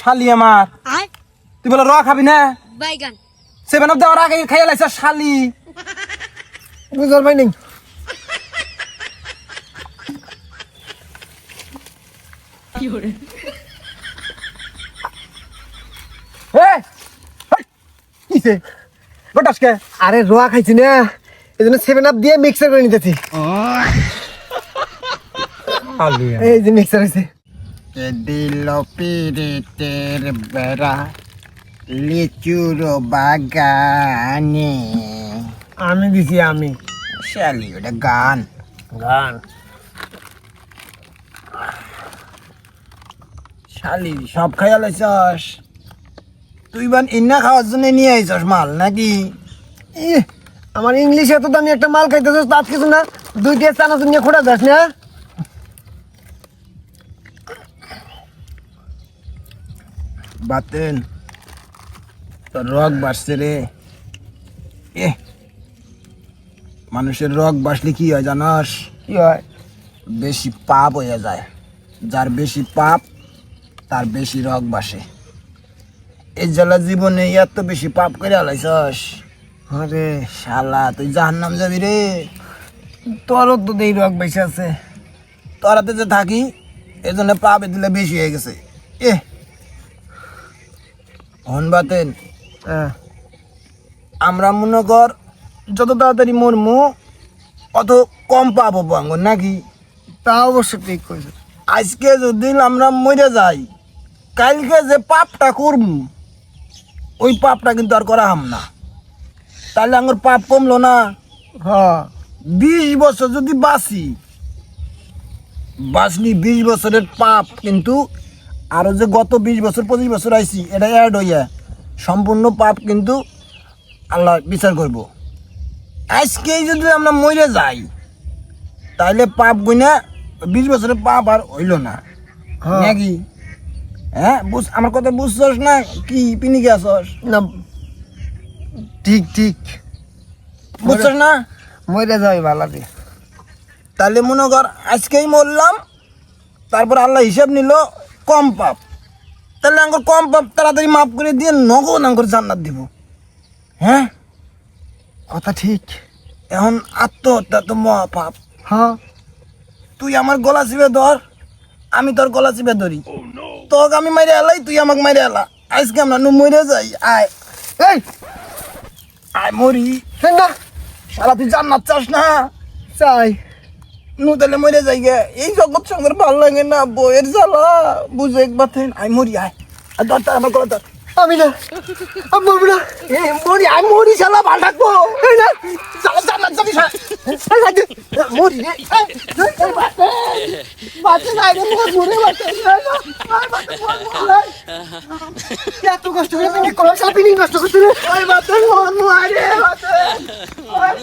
শালি আমার। তুই বলে র খাবি না? বাইগান। সেভেন অফ দেওয়ার আগে খাইয়া লাইছ শালি। বুঝার পাই নেই। কিসে আরে রোয়া খাইছি না এই জন্য সেভেন আপ দিয়ে মিক্সার করে নিতেছি। এই যে মিক্সার হয়েছে দিল পিরিতের বেড়া লিচুর বাগানে। আমি দিছি আমি। শালি ওটা গান। গান। শালি সব খাইয়া লাইছস? তুই বান ইন্না খাওয়ার জন্য নিয়ে আইছস মাল নাকি? আমার ইংলিশে তো আমি একটা মাল খাইতেছিস তার কিছু না দুইটা চানাচুর নিয়ে খোঁড়া যাস না? বাতেন তোর রগ বাড়ছে রে। এ, মানুষের রগ বাসলে কি হয় জানস? কি হয়? বেশি পাপ হয়ে যায়। যার বেশি পাপ, তার বেশি রগ বাসে। এই জ্বালা জীবনে এত বেশি পাপ করে আলাইছস। আরে শালা, তুই জাহার নাম যাবি রে। তোরও তো দেই রোগ বেশি আছে। তোরাতে যে থাকি এই জন্য পাপ দিলে বেশি হয়ে গেছে। এ হন বাতেন। হ্যাঁ। আমরা মনে কর যত তাড়াতাড়ি মরমু অত কম পাপ হব আঙ্গুর নাকি? তা অবশ্য ঠিক কইছে। আজকে যদি আমরা মরে যাই কালকে যে পাপটা করব ওই পাপটা কিন্তু আর করা হাম না। তাহলে আমার পাপ কমলো না। হ্যাঁ। বিশ বছর যদি বাঁচি বাঁচলি বিশ বছরের পাপ কিন্তু আরও যে গত বিশ বছর পঁচিশ বছর আইছি এটা অ্যাড হইয়া সম্পূর্ণ পাপ কিন্তু আল্লাহ বিচার করব। আজকেই যদি আমরা মরে যাই তাহলে পাপ গুনা বিশ বছরের পাপ আর হইল না। হ্যাঁ। নাকি হ্যাঁ বুঝ আমার কথা বুঝছস না? কি পিনিকে আসস না ঠিক ঠিক। বুঝছস না? মরে যাবে ভালো দিয়ে তাহলে মনে কর আজকেই মরলাম তারপর আল্লাহ হিসাব নিল কম পাপ। তাহলে আঙ্কর কম পাপ তাড়াতাড়ি মাফ করে দিয়ে নগদ আঙ্কর জান্নাত দিব। হ্যাঁ? কথা ঠিক। এখন আত্মহত্যা তো মহা পাপ হ্যাঁ। তুই আমার গলা চিপে ধর আমি তোর গলা চিপে ধরি। তোকে আমি মাইরে এলাই তুই আমাকে মাইরে এলা। আজকে আমরা নু মরে যাই আয়। এই! আয় মরি। না? সারা তুই জান্নাত চাস না? চাই। নু মরে যাই গে। এই জগৎ সঙ্গের ভালো লাগে না বইয়ের জ্বালা। বুঝে একবার আয় মরি আয়। আর তার আমার ধর। আমি না আমি বলব না। মরি আয় মরি শালা ভালো থাকব। না শালা শালা। মরি রে বাতে নাই রে, মরে না, মরে। এত কষ্ট করে পিকনিক করলাম সারা পিকনিক নষ্ট করতে রে। ওই বাতে মন মারে ওই।